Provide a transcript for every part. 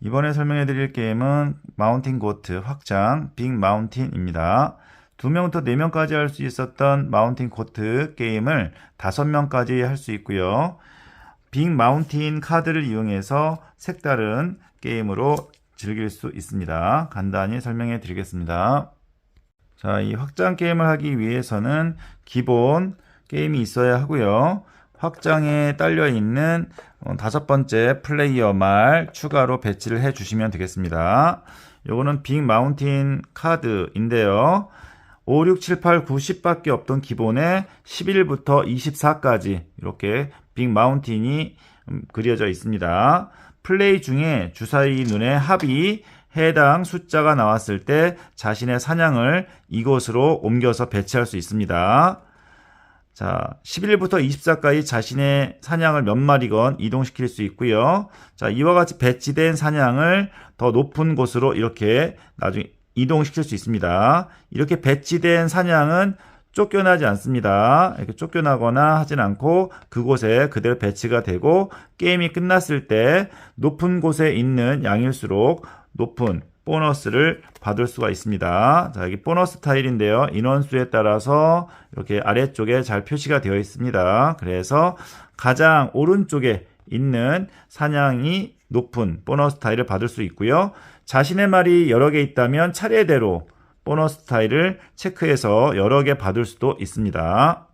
이번에 설명해 드릴 게임은 마운틴 고트 확장 빅 마운틴입니다. 2명부터 4명까지 할 수 있었던 마운틴 고트 게임을 5명까지 할 수 있고요. 빅 마운틴 카드를 이용해서 색다른 게임으로 즐길 수 있습니다. 간단히 설명해 드리겠습니다. 자, 이 확장 게임을 하기 위해서는 기본 게임이 있어야 하고요. 확장에 딸려 있는 어, 다섯 번째 플레이어 말 추가로 배치를 해 주시면 되겠습니다. 요거는 빅 마운틴 카드인데요. 5, 6, 7, 8, 9, 10밖에 없던 기본에 11부터 24까지 이렇게 빅 마운틴이 음, 그려져 있습니다. 플레이 중에 주사위 눈에 합이 해당 숫자가 나왔을 때 자신의 사냥을 이곳으로 옮겨서 배치할 수 있습니다. 자, 11부터 24까지 자신의 사냥을 몇 마리건 이동시킬 수 있고요. 자, 이와 같이 배치된 사냥을 더 높은 곳으로 이렇게 나중에 이동시킬 수 있습니다. 이렇게 배치된 사냥은 쫓겨나지 않습니다. 이렇게 쫓겨나거나 하진 않고 그곳에 그대로 배치가 되고 게임이 끝났을 때 높은 곳에 있는 양일수록 높은 보너스를 받을 수가 있습니다. 자, 여기 보너스 타일인데요. 인원수에 따라서 이렇게 아래쪽에 잘 표시가 되어 있습니다. 그래서 가장 오른쪽에 있는 사냥이 높은 보너스 타일을 받을 수 있고요. 자신의 말이 여러 개 있다면 차례대로 보너스 타일을 체크해서 여러 개 받을 수도 있습니다.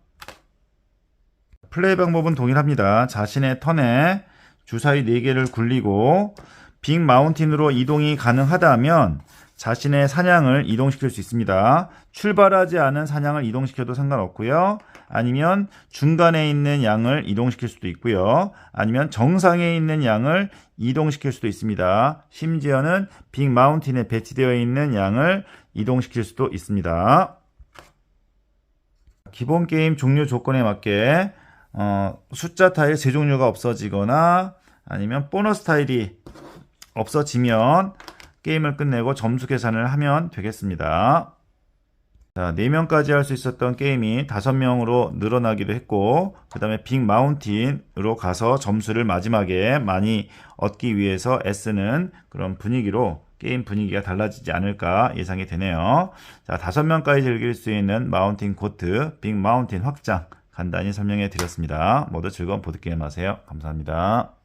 플레이 방법은 동일합니다. 자신의 턴에 주사위 4개를 굴리고 빅 마운틴으로 이동이 가능하다면 자신의 사냥을 이동시킬 수 있습니다. 출발하지 않은 사냥을 이동시켜도 상관없고요. 아니면 중간에 있는 양을 이동시킬 수도 있고요. 아니면 정상에 있는 양을 이동시킬 수도 있습니다. 심지어는 빅 마운틴에 배치되어 있는 양을 이동시킬 수도 있습니다. 기본 게임 종료 조건에 맞게 어, 숫자 타일 세 종류가 없어지거나 아니면 보너스 타일이 없어지면 게임을 끝내고 점수 계산을 하면 되겠습니다. 자, 4명까지 할 수 있었던 게임이 5명으로 늘어나기도 했고, 그 다음에 빅 마운틴으로 가서 점수를 마지막에 많이 얻기 위해서 애쓰는 그런 분위기로 게임 분위기가 달라지지 않을까 예상이 되네요. 자, 5명까지 즐길 수 있는 마운틴 코트, 빅 마운틴 확장 간단히 설명해 드렸습니다. 모두 즐거운 보드게임 하세요. 감사합니다.